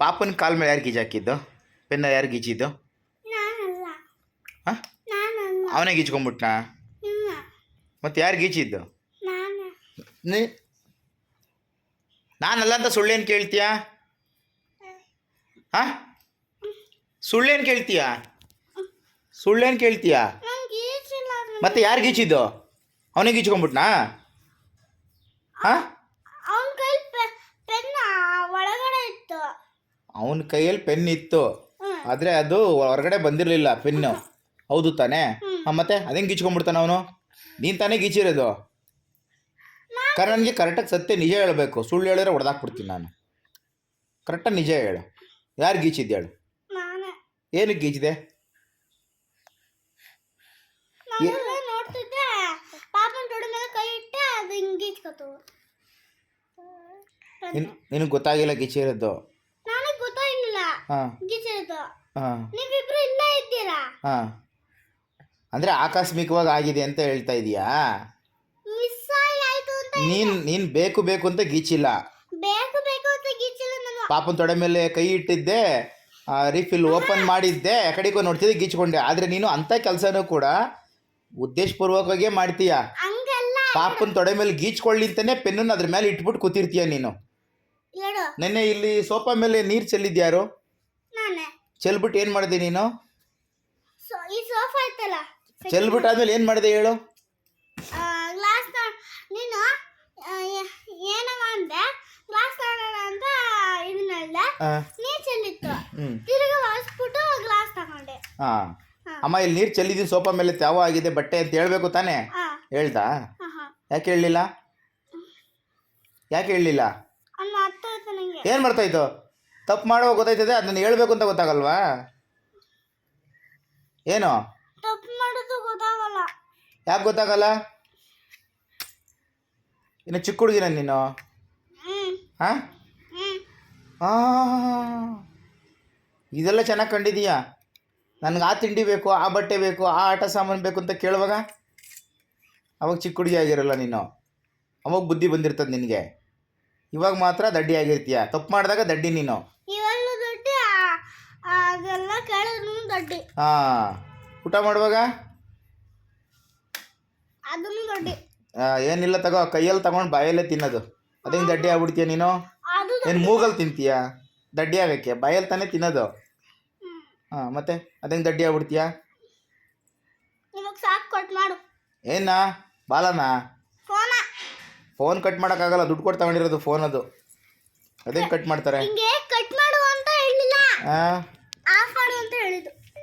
ಪಾಪನ ಕಾಲ್ ಮೇಲೆ ಯಾರು ಗೀಜಾಕಿದ್ದು? ಪೆನ್ನ ಯಾರು ಗೀಜಿದ್ದು? ಹಾಂ? ಅವನೇ ಗೀಚ್ಕೊಂಬಿಟ್ನಾ ಇಲ್ಲ. ಮತ್ತೆ ಯಾರು ಗೀಚಿದ್ದು ನೀ ನಾನಲ್ಲ ಅಂತ ಸುಳ್ಳೇನು ಕೇಳ್ತೀಯಾ? ಹಾಂ? ಸುಳ್ಳೇನು ಕೇಳ್ತೀಯಾ? ಸುಳ್ಳೇನು ಕೇಳ್ತೀಯಾ? ಮತ್ತೆ ಯಾರು ಗೀಚಿದ್ದು ಅವನೇ ಗೀಚ್ಕೊಂಬಿಟ್ನಾ ಹಾಂ ಅವನ ಕೈ ಪೆನ್ನ ಒಳಗಡೆ ಇತ್ತು ಅವನ ಕೈಯಲ್ಲಿ ಪೆನ್ ಇತ್ತು. ಆದರೆ ಅದು ಹೊರಗಡೆ ಬಂದಿರಲಿಲ್ಲ ಪೆನ್ನು. ಹೌದು ತಾನೇ? ಹಾಂ ಮತ್ತೆ? ಅದೇನು ಗೀಚ್ಕೊಂಡ್ಬಿಡ್ತಾನ ಅವನು? ನೀನು ತಾನೇ ಗೀಚಿರೋದು? ಕಾರಣ ನನಗೆ ಕರೆಕ್ಟಾಗಿ ಸತ್ಯ ನಿಜ ಹೇಳಬೇಕು. ಸುಳ್ಳು ಹೇಳಿದ್ರೆ ಹೊಡೆದಾಕ್ಬಿಡ್ತೀನಿ ನಾನು. ಕರೆಕ್ಟಾಗಿ ನಿಜ ಹೇಳು. ಯಾರು ಗೀಚಿದ್ದೆ ಹೇಳು? ಏನಕ್ಕೆ ಗೀಚಿದೆ? ನಿನಗೆ ಗೊತ್ತಾಗಿಲ್ಲ ಗೀಚಿರೋದು. ಗೊತ್ತಾಗಿಲ್ಲ ಹಾಂ. ನೀವಿಬ್ರು ಇಲ್ಲೇ ಇದ್ದೀರಾ? ಹಾಂ. ಅಂದರೆ ಆಕಸ್ಮಿಕವಾಗಿ ಆಗಿದೆ ಅಂತ ಹೇಳ್ತಾ ಇದೀಯಾ? ಮಿಸ್ ಆಯ್ತು ಅಂತ ನೀನು ನೀನು ಬೇಕು ಬೇಕು ಅಂತ ಗೀಚಿಲ್ಲ. ಬೇಕು ಬೇಕು ಅಂತ ಗೀಚಿಲ್ಲ ನಾನು. ಪಾಪನ ತೊಡೆ ಮೇಲೆ ಕೈ ಇಟ್ಟಿದ್ದೆ ರೀಫಿಲ್ ಓಪನ್ ಮಾಡಿದ್ದೆ ಆ ಕಡೆಗೂ ನೋಡ್ತಿದ್ದೆ ಗೀಚ್ಕೊಂಡೆ. ಆದರೆ ನೀನು ಅಂಥ ಕೆಲಸನೂ ಕೂಡ ಉದ್ದೇಶಪೂರ್ವಕವಾಗೇ ಮಾಡ್ತೀಯ? ಹಂಗಲ್ಲ. ಪಾಪನ ತೊಡೆ ಮೇಲೆ ಗೀಚ್ಕೊಳ್ಳಿ ಅಂತಾನೆ ಪೆನ್ನನ್ನು ಅದ್ರ ಮೇಲೆ ಇಟ್ಬಿಟ್ಟು ಕೂತಿರ್ತೀಯ ನೀನು. ಹೇಳು. ನೆನ್ನೆ ಇಲ್ಲಿ ಸೋಫಾ ಮೇಲೆ ನೀರು ಚೆಲ್ಲಿದ್ಯಾರು ನಾನೇ ಚೆಲ್ಬಿಟ್ಟು ಏನು ಮಾಡಿದೆ ನೀನು? ಈ ಸೋಫಾ ಇತ್ತಲ್ಲ ಚೆಲ್ಬಿಟ್ಟು ಆದ್ಮೇಲೆ ಏನು ಮಾಡಿದೆ ಹೇಳು? ಗ್ಲಾಸ್ ನೀನು ಏನೋ ಅಂದೆ ಗ್ಲಾಸ್ ತಗೊಳ್ಳೋಣ ಅಂತ ಇದನ್ನ ಹೇಳ್ದೆ. ನೀರು ಚೆಲ್ಲಿತ್ತು. ಹ್ಞೂ ತಿರುಗಿ ಒರೆಸ್ಬಿಟ್ಟು ಗ್ಲಾಸ್ ತಗೊಂಡೆ. ಹಾಂ. ಅಮ್ಮ ಇಲ್ಲಿ ನೀರು ಚೆಲ್ಲಿದ್ದೀನಿ ಸೋಫಾ ಮೇಲೆ ತ್ಯಾವ ಆಗಿದೆ ಬಟ್ಟೆ ಅಂತ ಹೇಳ್ಬೇಕು ತಾನೆ? ಹೇಳ್ದಾ? ಹಾ ಹಾ. ಯಾಕೆ ಹೇಳಲಿಲ್ಲ? ಯಾಕೆ ಹೇಳಲಿಲ್ಲ? ಏನ್ ಅರ್ಥ ಆಯ್ತು ನನಗೆ ಏನು ಮಾಡ್ತಾಯಿತ್ತು ತಪ್ಪು ಮಾಡುವಾಗ ಗೊತ್ತಾಯ್ತದೆ ಅದನ್ನ ಹೇಳ್ಬೇಕು ಅಂತ ಗೊತ್ತಾಗಲ್ವಾ? ಏನು? ತಪ್ಪು ಮಾಡೋದು ಗೊತ್ತಾಗಲ್ಲ. ಯಾಕೆ ಗೊತ್ತಾಗಲ್ಲ? ಇನ್ನು ಚಿಕ್ಕ ಹುಡುಗಿನ ನೀನು? ಹಾಂ? ಇದೆಲ್ಲ ಚೆನ್ನಾಗಿ ಕಂಡಿದೀಯಾ? ನನಗೆ ಆ ತಿಂಡಿ ಬೇಕು ಆ ಬಟ್ಟೆ ಬೇಕು ಆ ಆಟ ಸಾಮಾನು ಬೇಕು ಅಂತ ಕೇಳುವಾಗ? ಅವಾಗ ಚಿಕ್ಕ ಹುಡುಗಿ ಆಗಿರಲ್ಲ ನೀನು. ಅವಾಗ ಬುದ್ಧಿ ಬಂದಿರ್ತದೆ ನಿನಗೆ. ಇವಾಗ ಮಾತ್ರ ದಡ್ಡಿ ಆಗಿರ್ತೀಯ? ತಪ್ಪು ಮಾಡಿದಾಗ ದಡ್ಡಿ ನೀನು. ಅದೆಲ್ಲ ಕೇಳಿದ್ರು ದೊಡ್ಡ. ಹಾ ಊಟ ಮಾಡುವಾಗ? ಅದನ್ನು ದೊಡ್ಡ. ಆ, ಏನಿಲ್ಲ ತಗೋ ಕೈಯಲ್ಲಿ ತಗೊಂಡು ಬಾಯಲ್ಲೇ ತಿನ್ನೋದು. ಅದೇನು ದಡ್ಡಿ ಆಗ್ಬಿಡ್ತೀಯ ನೀನು? ಅದು ಏನು ಮೂಗಲ್ಲಿ ತಿಂತೀಯ? ದಡ್ಡಿ ಆಗಕ್ಕೆ ಬಾಯಲ್ಲಿ ತಾನೇ ತಿನ್ನೋದು. ಹ ಮತ್ತೆ ಅದೇನು ದಡ್ಡಿ ಆಗ್ಬಿಡ್ತೀಯ? ಏನ ಸಾಕು ಕೊಟ್ಟು ಮಾಡು. ಏನಾ ಬಾಲನಾ? ಫೋನ. ಫೋನ್ ಕಟ್ ಮಾಡೋಕ್ಕಾಗಲ್ಲ ದುಡ್ಡು ಕೊಟ್ಟು ತಗೊಂಡಿರೋದು ಫೋನ್ ಅದು ಅದೇನು ಕಟ್ ಮಾಡ್ತಾರೆ? ಹಿಂಗೆ ಕಟ್ ಮಾಡು ಅಂತ ಹೇಳಿಲ್ಲ. ಹಾಂ ಅಂತ ಹೇಳಿದ್ದು